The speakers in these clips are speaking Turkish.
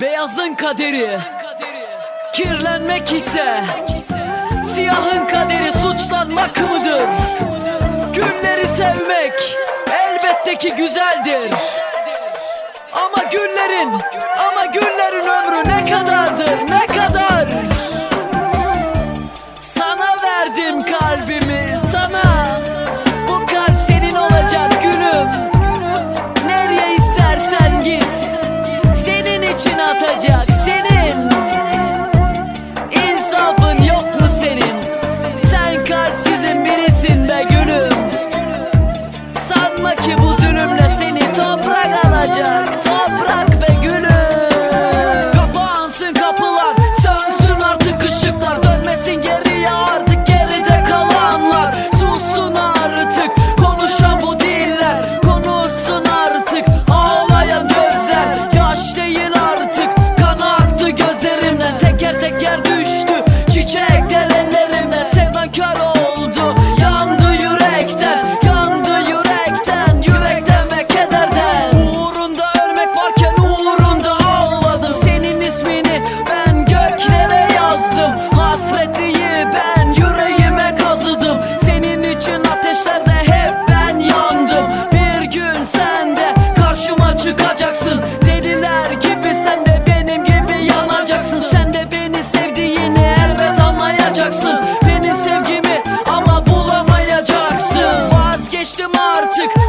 Beyazın kaderi kirlenmek ise Siyahın kaderi suçlanmak mıdır? Gülleri sevmek elbette ki güzeldir Ama güllerin, ama güllerin ömrü ne kadardır, ne kadar? Yeah.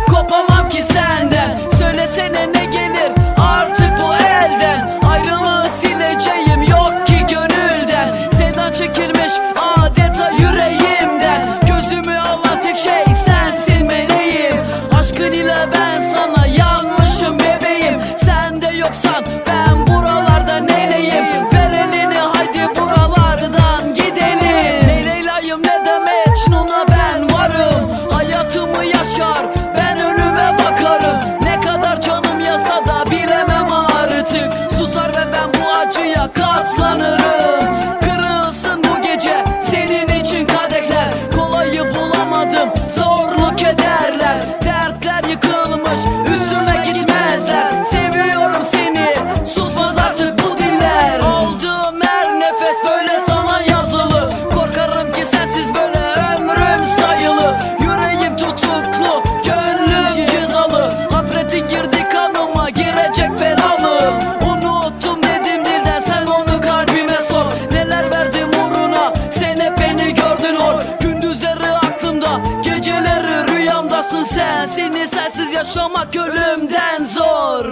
Kopamam ki senden. Söylesene Sensiz yaşamak ölümden zor.